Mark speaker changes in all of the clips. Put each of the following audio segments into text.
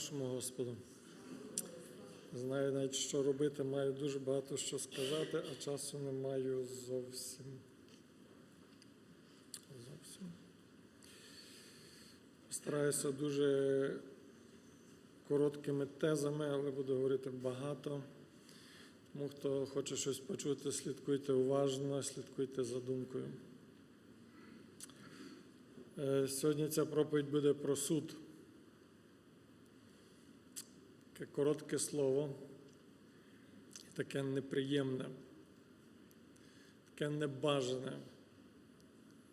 Speaker 1: нашому Господу. Знаю навіть, що робити, маю дуже багато що сказати, а часу не маю зовсім. Зовсім. Стараюся дуже короткими тезами, але буду говорити багато. Тому хто хоче щось почути, слідкуйте уважно, слідкуйте за думкою. Е, Сьогодні ця проповідь буде про суд. Таке коротке слово, таке неприємне, таке небажане,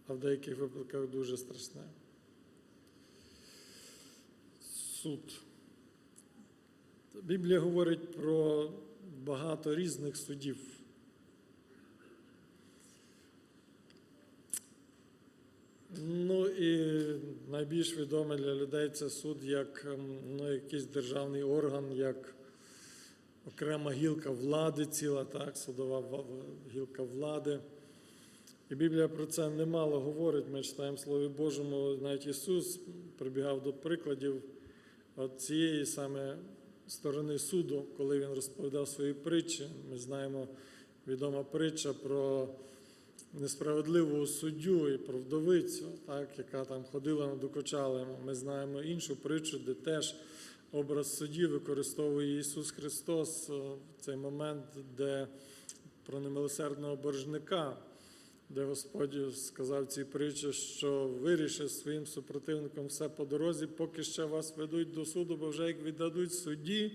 Speaker 1: а в деяких випадках дуже страшне. Суд. Біблія говорить про багато різних судів. Ну і найбільш відомий для людей це суд як ем, ну, якийсь державний орган, як окрема гілка влади, ціла так, судова гілка влади. І Біблія про це немало говорить. Ми читаємо Слові Божому, навіть Ісус прибігав до прикладів от цієї саме сторони суду, коли Він розповідав свої притчі. Ми знаємо відома притча про несправедливого суддю і про вдовицю, так, яка там ходила надокучала йому. Ми знаємо іншу притчу, де теж образ судді використовує Ісус Христос е, в цей момент, де про немилосердного боржника, де Господь сказав цій притчі, що вирішить своїм супротивником все по дорозі, поки ще вас ведуть до суду, бо вже як віддадуть судді,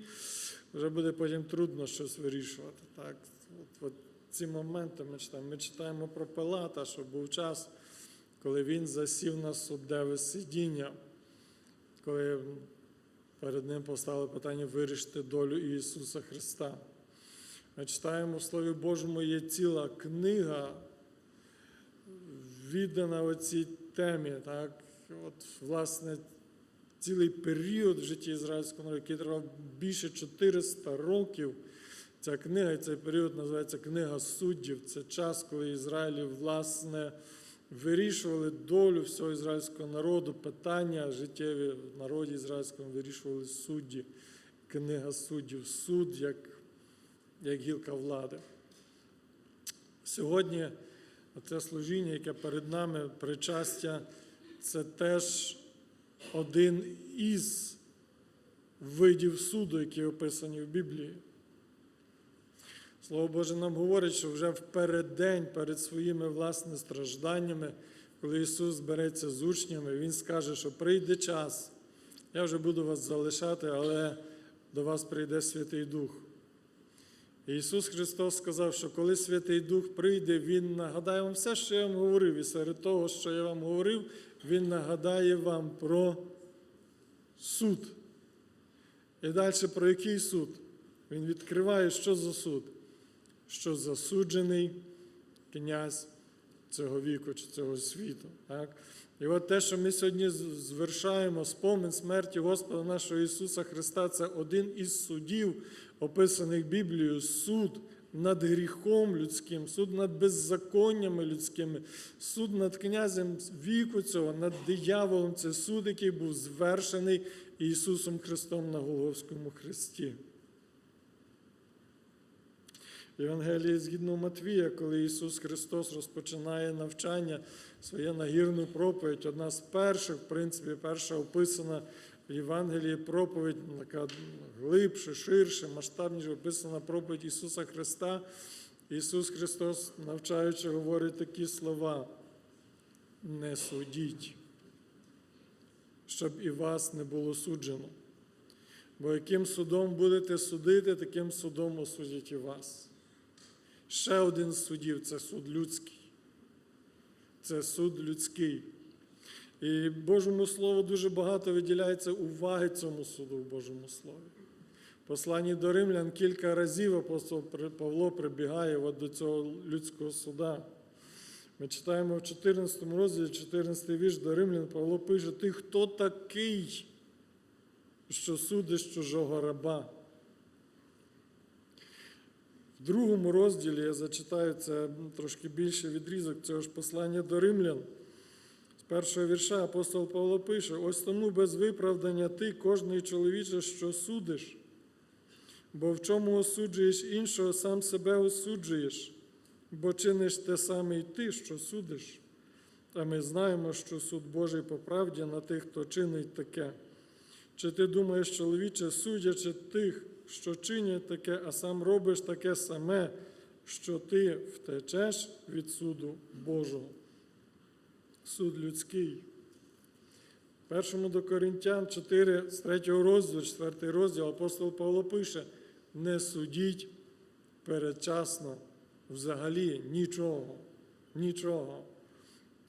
Speaker 1: вже буде потім трудно щось вирішувати. Так? От, от ці моменти ми читаємо. Ми читаємо про Пилата, що був час, коли він засів на суддеве сидіння, коли перед ним поставили питання вирішити долю Ісуса Христа. Ми читаємо в Слові Божому є ціла книга, віддана оцій темі. Так? От, власне, цілий період в житті ізраїльського народу, який тривав більше 400 років. Ця книга, цей період називається Книга суддів. Це час, коли Ізраїлі, власне, вирішували долю всього ізраїльського народу, питання життєві в народі ізраїльському вирішували судді. Книга суддів, суд як, як гілка влади. Сьогодні це служіння, яке перед нами причастя, це теж один із видів суду, які описані в Біблії. Слово Боже нам говорить, що вже в переддень перед своїми власне стражданнями, коли Ісус збереться з учнями, Він скаже, що прийде час, я вже буду вас залишати, але до вас прийде Святий Дух. І Ісус Христос сказав, що коли Святий Дух прийде, Він нагадає вам все, що я вам говорив, і серед того, що я вам говорив, Він нагадає вам про суд. І далі про який суд? Він відкриває, що за суд, що засуджений князь цього віку чи цього світу. Так? І от те, що ми сьогодні звершаємо спомин смерті Господа нашого Ісуса Христа, це один із судів, описаних Біблією, суд над гріхом людським, суд над беззаконнями людськими, суд над князем віку цього, над дияволом. Це суд, який був звершений Ісусом Христом на Голговському хресті. Євангелії згідно Матвія, коли Ісус Христос розпочинає навчання, своє нагірну проповідь, одна з перших, в принципі, перша описана в Євангелії проповідь, така глибше, ширше, масштабніше описана проповідь Ісуса Христа. Ісус Христос, навчаючи, говорить такі слова: не судіть, щоб і вас не було суджено. Бо яким судом будете судити, таким судом осудять і вас. Ще один з судів це суд людський. Це суд людський. І Божому Слову дуже багато виділяється уваги цьому суду в Божому Слові. Посланні до римлян кілька разів апостол Павло прибігає от до цього людського суда. Ми читаємо в 14 розділі, 14 вірш до римлян, Павло пише: Ти хто такий, що судиш чужого раба? В другому розділі я зачитаю це трошки більший відрізок цього ж послання до римлян. З першого вірша апостол Павло пише: ось тому без виправдання ти, кожний чоловіче, що судиш, бо в чому осуджуєш іншого, сам себе осуджуєш, бо чиниш те саме й ти, що судиш. А ми знаємо, що суд Божий по правді на тих, хто чинить таке. Чи ти думаєш, чоловіче, судячи тих, що чинять таке, а сам робиш таке саме, що ти втечеш від суду Божого? Суд людський. Першому до Коринтян 4, з 3 розділу, 4 розділ апостол Павло пише: не судіть передчасно взагалі нічого, нічого.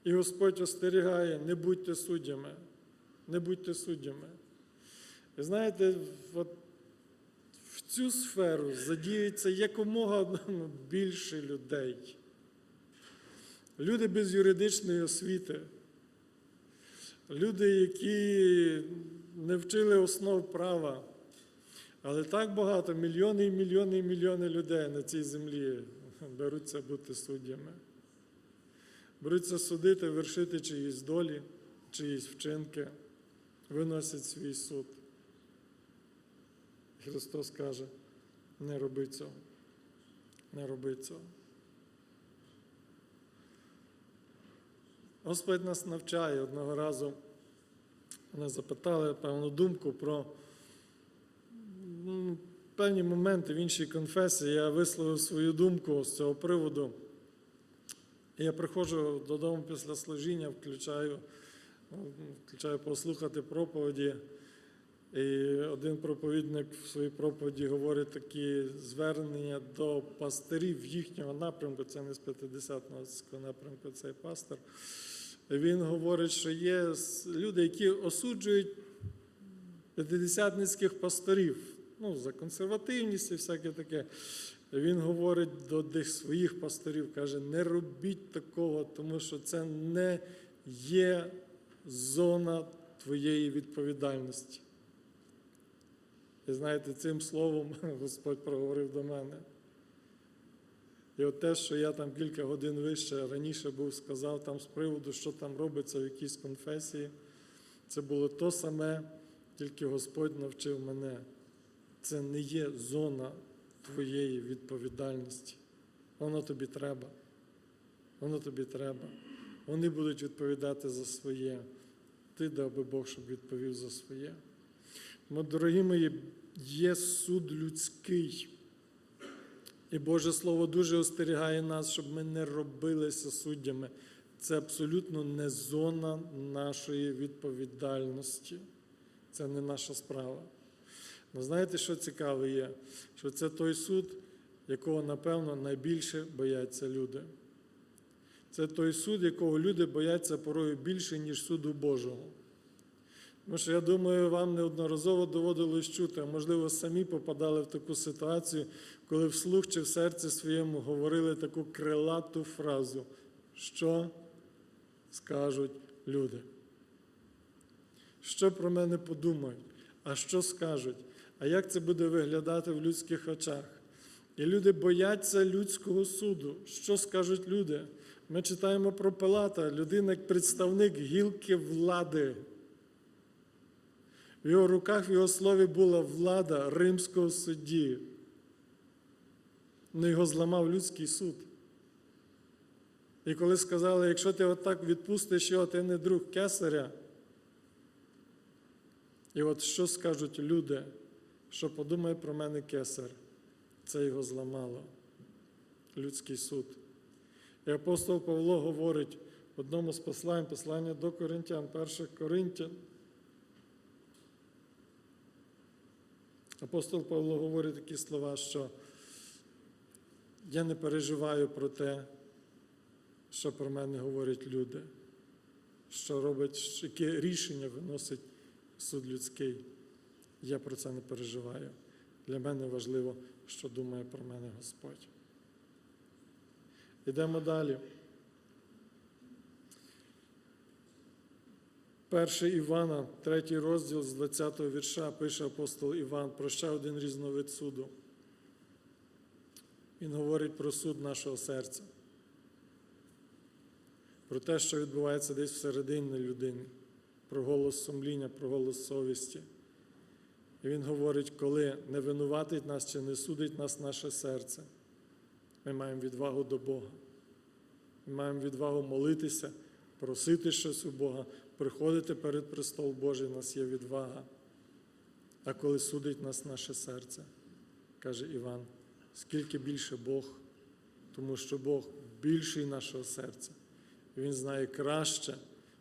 Speaker 1: І Господь остерігає, не будьте суддями, не будьте суддями. І знаєте, от цю сферу задіюється якомога більше людей. Люди без юридичної освіти, люди, які не вчили основ права. Але так багато, мільйони і мільйони і мільйони людей на цій землі беруться бути суддями. Беруться судити, вершити чиїсь долі, чиїсь вчинки, виносять свій суд. Христос каже, не роби цього, не роби цього. Господь нас навчає одного разу. Мене запитали певну думку про м, певні моменти в іншій конфесії. Я висловив свою думку з цього приводу. Я приходжу додому після служіння, включаю, ну, включаю послухати проповіді. І один проповідник в своїй проповіді говорить такі звернення до пастирів їхнього напрямку, це не з 50-го напрямку, цей пастор. Він говорить, що є люди, які осуджують п'ятидесятницьких пасторів ну, за консервативність і всяке таке. Він говорить до тих своїх пасторів, каже, не робіть такого, тому що це не є зона твоєї відповідальності. І знаєте, цим словом Господь проговорив до мене. І от те, що я там кілька годин вище раніше був сказав там з приводу, що там робиться в якійсь конфесії, це було то саме, тільки Господь навчив мене. Це не є зона твоєї відповідальності. Воно тобі треба. Воно тобі треба. Вони будуть відповідати за своє. Ти дав би Бог, щоб відповів за своє. Тому, дорогі мої, є суд людський. І Боже Слово дуже остерігає нас, щоб ми не робилися суддями. Це абсолютно не зона нашої відповідальності. Це не наша справа. Ну, знаєте, що цікаве є? Що це той суд, якого, напевно, найбільше бояться люди. Це той суд, якого люди бояться порою більше, ніж суду Божого. Тому що я думаю, вам неодноразово доводилось чути, а можливо, самі попадали в таку ситуацію, коли вслух чи в серці своєму говорили таку крилату фразу, що скажуть люди. Що про мене подумають, а що скажуть, а як це буде виглядати в людських очах? І люди бояться людського суду. Що скажуть люди? Ми читаємо про Пилата, людина як представник гілки влади. В його руках, в його слові була влада римського судді. Ну, його зламав людський суд. І коли сказали, якщо ти отак відпустиш його, ти не друг кесаря. І от що скажуть люди, що подумає про мене кесар? Це його зламало. Людський суд. І апостол Павло говорить в одному з послань, послання до Коринтян, 1 Коринтян. Апостол Павло говорить такі слова, що я не переживаю про те, що про мене говорять люди, що робить, яке рішення виносить суд людський. Я про це не переживаю. Для мене важливо, що думає про мене Господь. Йдемо далі. Перший Івана, третій розділ з 20-го вірша, пише апостол Іван про ще один різновид суду. Він говорить про суд нашого серця. про те, що відбувається десь всередині людини, про голос сумління, про голос совісті. І він говорить, коли не винуватить нас чи не судить нас наше серце, ми маємо відвагу до Бога. Ми маємо відвагу молитися, просити щось у Бога, приходити перед престол Божий, у нас є відвага. А коли судить нас наше серце, каже Іван, скільки більше Бог, тому що Бог більший нашого серця. Він знає краще,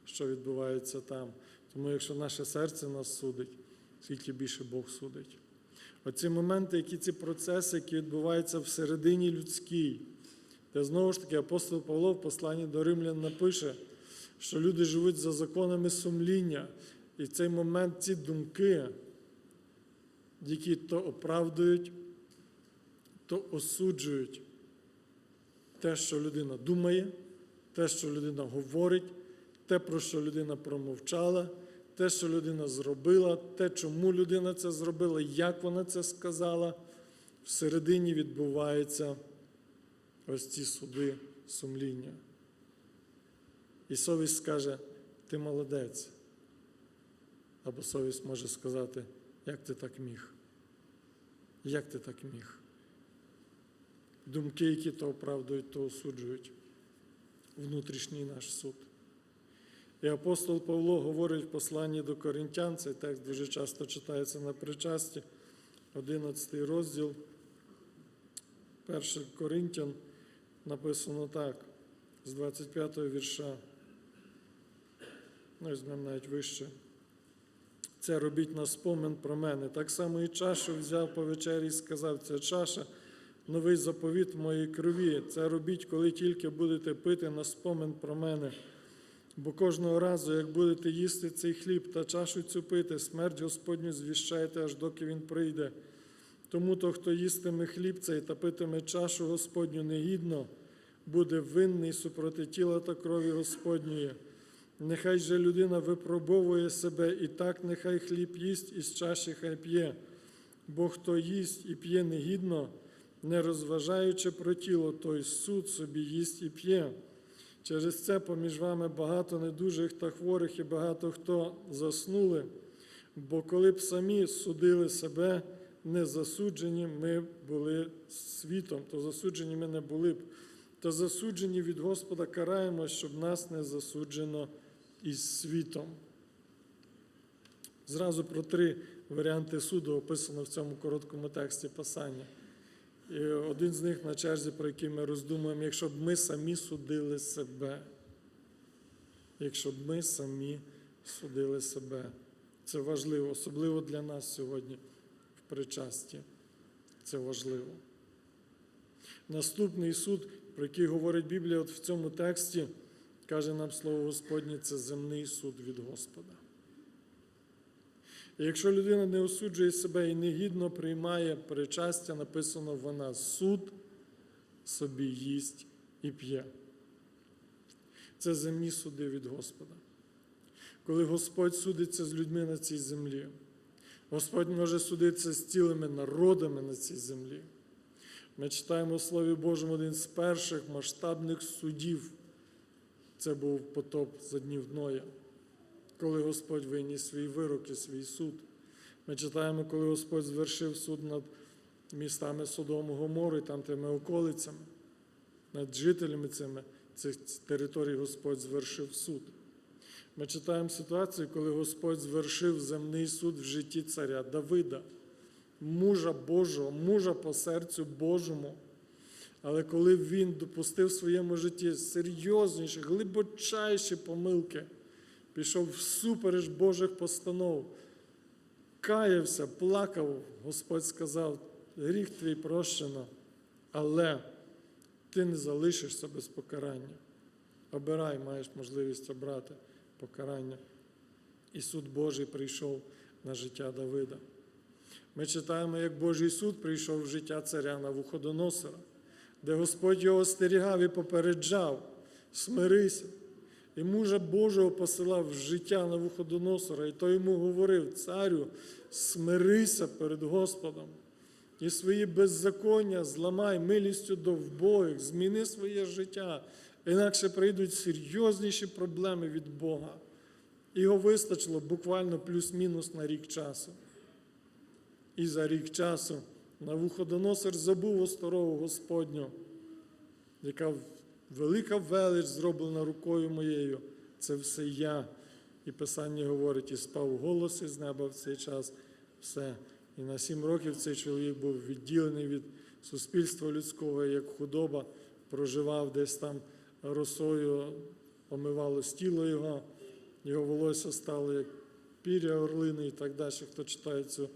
Speaker 1: що відбувається там. Тому якщо наше серце нас судить, скільки більше Бог судить. Оці моменти, які ці процеси, які відбуваються всередині людській, де знову ж таки апостол Павло в посланні до Римлян напише, що люди живуть за законами сумління, і в цей момент ці думки, які то оправдують, то осуджують те, що людина думає, те, що людина говорить, те, про що людина промовчала, те, що людина зробила, те, чому людина це зробила, як вона це сказала, всередині відбуваються ось ці суди сумління. І совість скаже, ти молодець. Або совість може сказати, як ти так міг? Як ти так міг? Думки, які то оправдують, то осуджують. Внутрішній наш суд. І апостол Павло говорить в посланні до Коринтян, цей текст дуже часто читається на причасті, 11 розділ, 1 Коринтян написано так, з 25 вірша. Ну, візьмемо навіть вище. Це робіть на спомин про мене. Так само і чашу взяв по вечері і сказав, це чаша, новий заповіт моїй крові. Це робіть, коли тільки будете пити на спомин про мене. Бо кожного разу, як будете їсти цей хліб та чашу цю пити, смерть Господню звіщайте, аж доки він прийде. Тому то, хто їстиме хліб цей та питиме чашу Господню негідно, буде винний супроти тіла та крові Господньої. Нехай же людина випробовує себе, і так нехай хліб їсть, і з чаші хай п'є. Бо хто їсть і п'є негідно, не розважаючи про тіло, той суд собі їсть і п'є. Через це поміж вами багато недужих та хворих, і багато хто заснули. Бо коли б самі судили себе, не засуджені ми були світом, то засуджені ми не були б, то засуджені від Господа караємо, щоб нас не засуджено із світом. Зразу про три варіанти суду описано в цьому короткому тексті Писання. І один з них на черзі, про який ми роздумуємо, якщо б ми самі судили себе. Якщо б ми самі судили себе. Це важливо, особливо для нас сьогодні в причасті. Це важливо. Наступний суд, про який говорить Біблія, от в цьому тексті, каже нам слово Господнє, це земний суд від Господа. І якщо людина не осуджує себе і негідно приймає причастя, написано вона суд собі їсть і п'є. Це земні суди від Господа. Коли Господь судиться з людьми на цій землі, Господь може судитися з цілими народами на цій землі. Ми читаємо у Слові Божому один з перших масштабних судів. Це був потоп за днів Ноя коли Господь виніс свій вирок і свій суд. Ми читаємо, коли Господь звершив суд над містами Содому Гомору і там тими околицями, над жителями цими цих територій Господь звершив суд. Ми читаємо ситуацію, коли Господь звершив земний суд в житті царя Давида, мужа Божого, мужа по серцю Божому. Але коли він допустив в своєму житті серйозніші, глибочайші помилки, пішов всупереч Божих постанов, каявся, плакав, Господь сказав, гріх твій прощено, але ти не залишишся без покарання. Обирай, маєш можливість обрати покарання. І суд Божий прийшов на життя Давида. Ми читаємо, як Божий суд прийшов в життя царя Навуходоносора, де Господь його остерігав і попереджав, смирися. І мужа Божого посилав в життя на вуходоносора, і той йому говорив: Царю, смирися перед Господом і свої беззаконня зламай милістю до вбогих, зміни своє життя, Інакше прийдуть серйозніші проблеми від Бога. Його вистачило буквально плюс-мінус на рік часу. І за рік часу Навуходоносор забув осторогу Господню, яка велика велич зроблена рукою моєю. Це все я. І Писання говорить, і спав голос із неба в цей час. Все. І на сім років цей чоловік був відділений від суспільства людського, як худоба, проживав десь там росою, омивалось тіло його, його волосся стало як піря орлини і так далі. Хто читає цю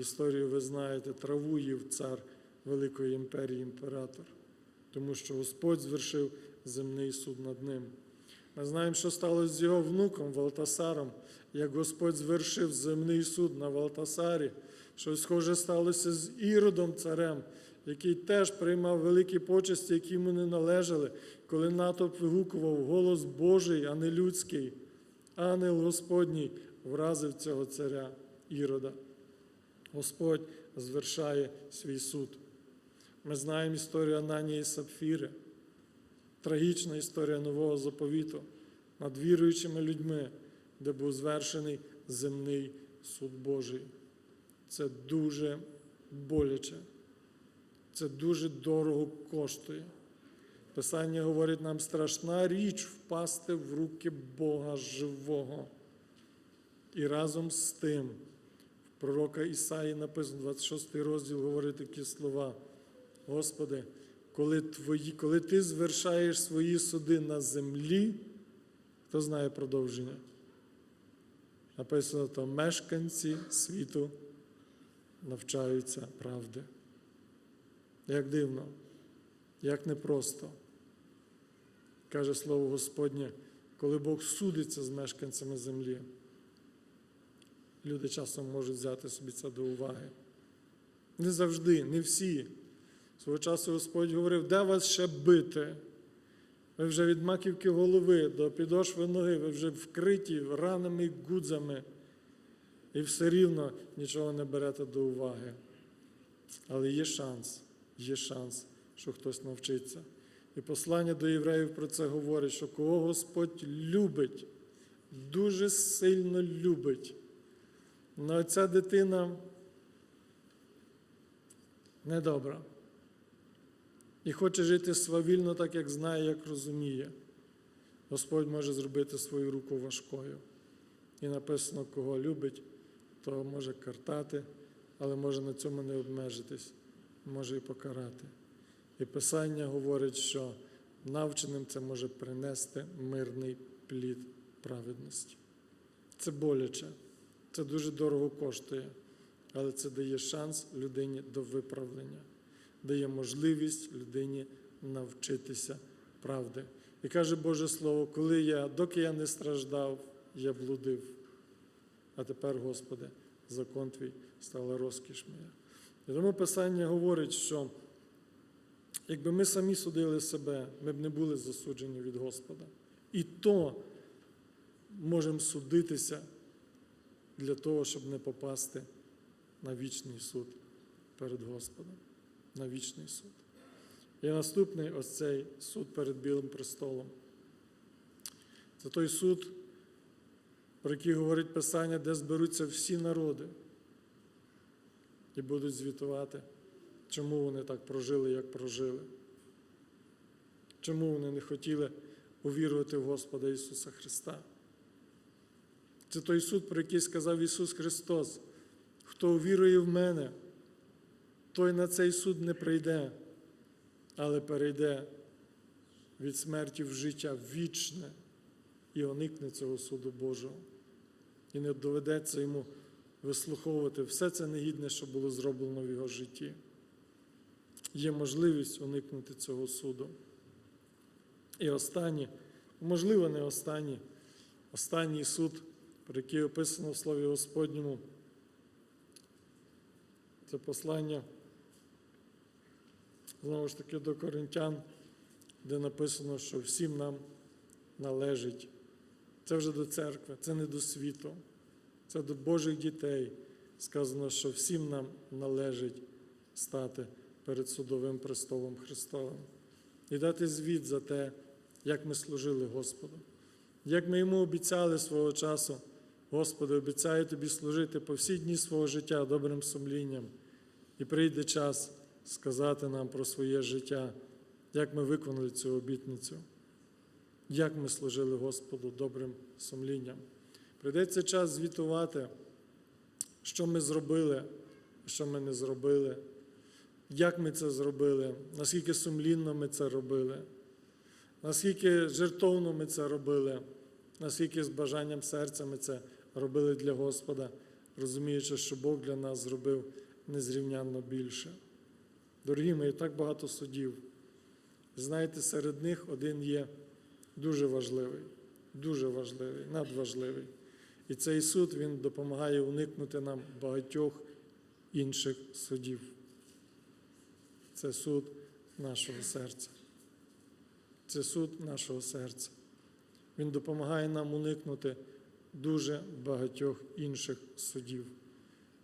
Speaker 1: історію, ви знаєте, траву їв цар Великої імперії, імператор, тому що Господь звершив земний суд над ним. Ми знаємо, що сталося з його внуком Валтасаром, як Господь звершив земний суд на Валтасарі. Щось схоже сталося з Іродом царем, який теж приймав великі почесті, які йому не належали, коли натовп вигукував голос Божий, а не людський. Ангел Господній вразив цього царя Ірода. Господь звершає свій суд. Ми знаємо історію Ананії Сапфіри, трагічна історія нового заповіту над віруючими людьми, де був звершений земний суд Божий. Це дуже боляче, це дуже дорого коштує. Писання говорить нам страшна річ впасти в руки Бога живого. І разом з тим, пророка Ісаї написано, 26 розділ говорить такі слова. Господи, коли, твої, коли ти звершаєш свої суди на землі, хто знає продовження? Написано, то мешканці світу навчаються правди. Як дивно, як непросто. Каже слово Господнє, коли Бог судиться з мешканцями землі, люди часом можуть взяти собі це до уваги. Не завжди, не всі. Свого часу Господь говорив, де вас ще бити? Ви вже від маківки голови до підошви ноги, ви вже вкриті ранами і гудзами, і все рівно нічого не берете до уваги. Але є шанс, є шанс, що хтось навчиться. І послання до євреїв про це говорить, що кого Господь любить, дуже сильно любить. Але ця дитина недобра. І хоче жити свавільно, так як знає, як розуміє. Господь може зробити свою руку важкою. І написано, кого любить, то може картати, але може на цьому не обмежитись, може і покарати. І Писання говорить, що навченим це може принести мирний плід праведності. Це боляче, це дуже дорого коштує, але це дає шанс людині до виправлення, дає можливість людині навчитися правди. І каже Боже Слово, коли я, доки я не страждав, я блудив. А тепер, Господи, закон твій стала розкіш моя. І тому Писання говорить, що якби ми самі судили себе, ми б не були засуджені від Господа. І то можемо судитися для того, щоб не попасти на вічний суд перед Господом. На вічний суд. І наступний ось цей суд перед Білим престолом. Це той суд, про який говорить Писання, де зберуться всі народи і будуть звітувати, чому вони так прожили, як прожили. Чому вони не хотіли увірувати в Господа Ісуса Христа. Це той суд, про який сказав Ісус Христос. Хто увірує в мене, той на цей суд не прийде, але перейде від смерті в життя вічне і уникне цього суду Божого. І не доведеться йому вислуховувати все це негідне, що було зроблено в його житті. Є можливість уникнути цього суду. І останнє, можливо, не останнє, останній суд, про який описано в Слові Господньому, це послання, знову ж таки, до коринтян, де написано, що всім нам належить. Це вже до церкви, це не до світу, це до Божих дітей. Сказано, що всім нам належить стати перед судовим престолом Христовим і дати звіт за те, як ми служили Господу, як ми йому обіцяли свого часу. Господи, обіцяю тобі служити по всі дні свого життя добрим сумлінням. І прийде час сказати нам про своє життя, як ми виконали цю обітницю, як ми служили Господу добрим сумлінням. Прийдеться час звітувати, що ми зробили, що ми не зробили, як ми це зробили, наскільки сумлінно ми це робили, наскільки жертовно ми це робили, наскільки з бажанням серця ми це робили для Господа, розуміючи, що Бог для нас зробив незрівнянно більше. Дорогі мої, так багато судів. Знаєте, серед них один є дуже важливий, дуже важливий, надважливий. І цей суд він допомагає уникнути нам багатьох інших судів. Це суд нашого серця. Це суд нашого серця. Він допомагає нам уникнути дуже багатьох інших судів,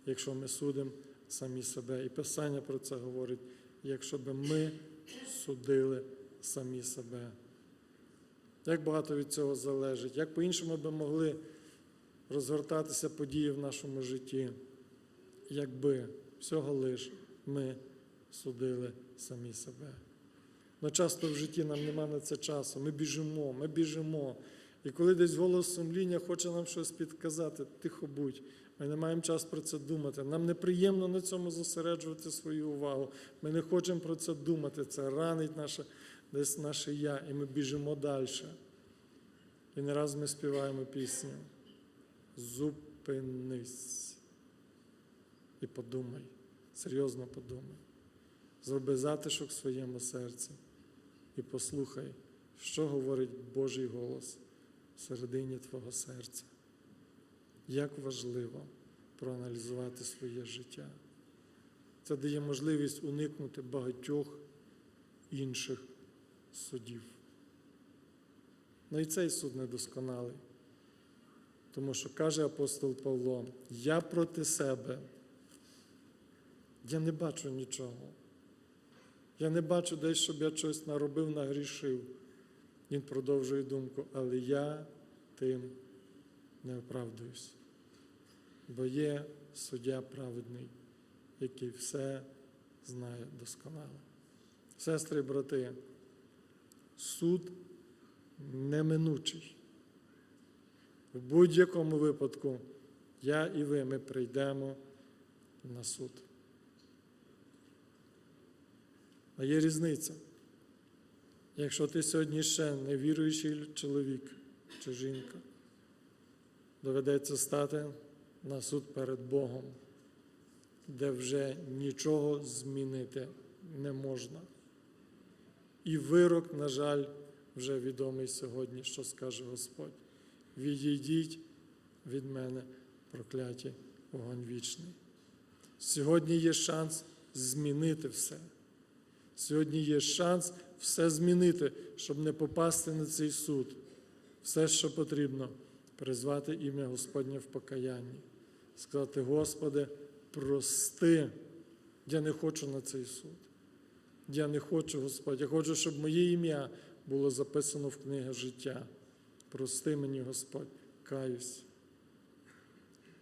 Speaker 1: якщо ми судимо самі себе. І Писання про це говорить, якщо би ми судили самі себе. Як багато від цього залежить, як по-іншому би могли розгортатися події в нашому житті, якби всього лиш ми судили самі себе. Но часто в житті нам нема на це часу. Ми біжимо, ми біжимо. І коли десь голос сумління хоче нам щось підказати, тихо будь. Ми не маємо час про це думати. Нам неприємно на цьому зосереджувати свою увагу. Ми не хочемо про це думати. Це ранить наше, десь наше я, і ми біжимо далі. І не раз ми співаємо пісню. Зупинись і подумай, серйозно подумай. Зроби затишок в своєму серці і послухай, що говорить Божий голос всередині твого серця. Як важливо проаналізувати своє життя. Це дає можливість уникнути багатьох інших судів. Ну і цей суд недосконалий. Тому що каже апостол Павло, я проти себе. Я не бачу нічого. Я не бачу десь, щоб я щось наробив, нагрішив. Він продовжує думку, але я тим не оправдуюсь. Бо є суддя праведний, який все знає досконало. Сестри і брати, суд неминучий. В будь-якому випадку я і ви ми прийдемо на суд. А є різниця. Якщо ти сьогодні ще невіруючий чоловік чи жінка, доведеться стати на суд перед Богом, де вже нічого змінити не можна. І вирок, на жаль, вже відомий сьогодні, що скаже Господь. Відійдіть від мене, прокляті вогонь вічний. Сьогодні є шанс змінити все. Сьогодні є шанс все змінити, щоб не попасти на цей суд. Все, що потрібно, призвати ім'я Господнє в покаянні, сказати, Господи, прости, я не хочу на цей суд. Я не хочу, Господь, я хочу, щоб моє ім'я було записано в книгу життя. Прости мені, Господь, каюсь.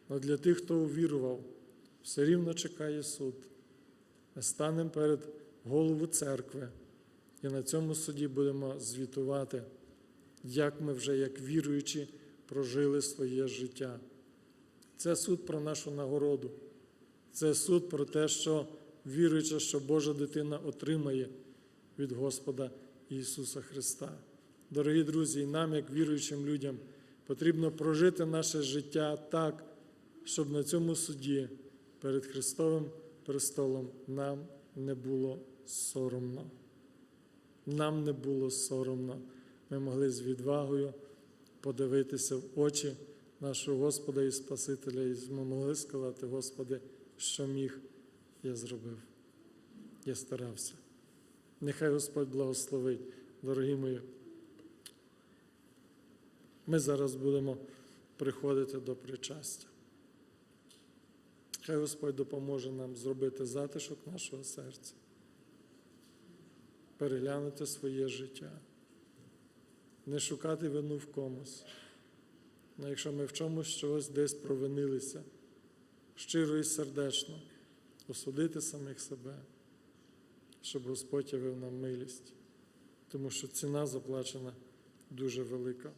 Speaker 1: Але для тих, хто увірував, все рівно чекає суд. Ми станемо перед голову церкви і на цьому суді будемо звітувати, як ми вже, як віруючі, прожили своє життя. Це суд про нашу нагороду. Це суд про те, що віруючи, що Божа дитина отримає від Господа Ісуса Христа. Дорогі друзі, і нам, як віруючим людям, потрібно прожити наше життя так, щоб на цьому суді перед Христовим престолом нам не було соромно. Нам не було соромно. Ми могли з відвагою подивитися в очі нашого Господа і Спасителя, і ми могли сказати, Господи, що міг, я зробив. Я старався. Нехай Господь благословить, дорогі мої. Ми зараз будемо приходити до причастя. Хай Господь допоможе нам зробити затишок нашого серця, переглянути своє життя не шукати вину в комусь. Но якщо ми в чомусь чогось десь провинилися, щиро і сердечно осудити самих себе, щоб Господь явив нам милість, тому що ціна заплачена дуже велика.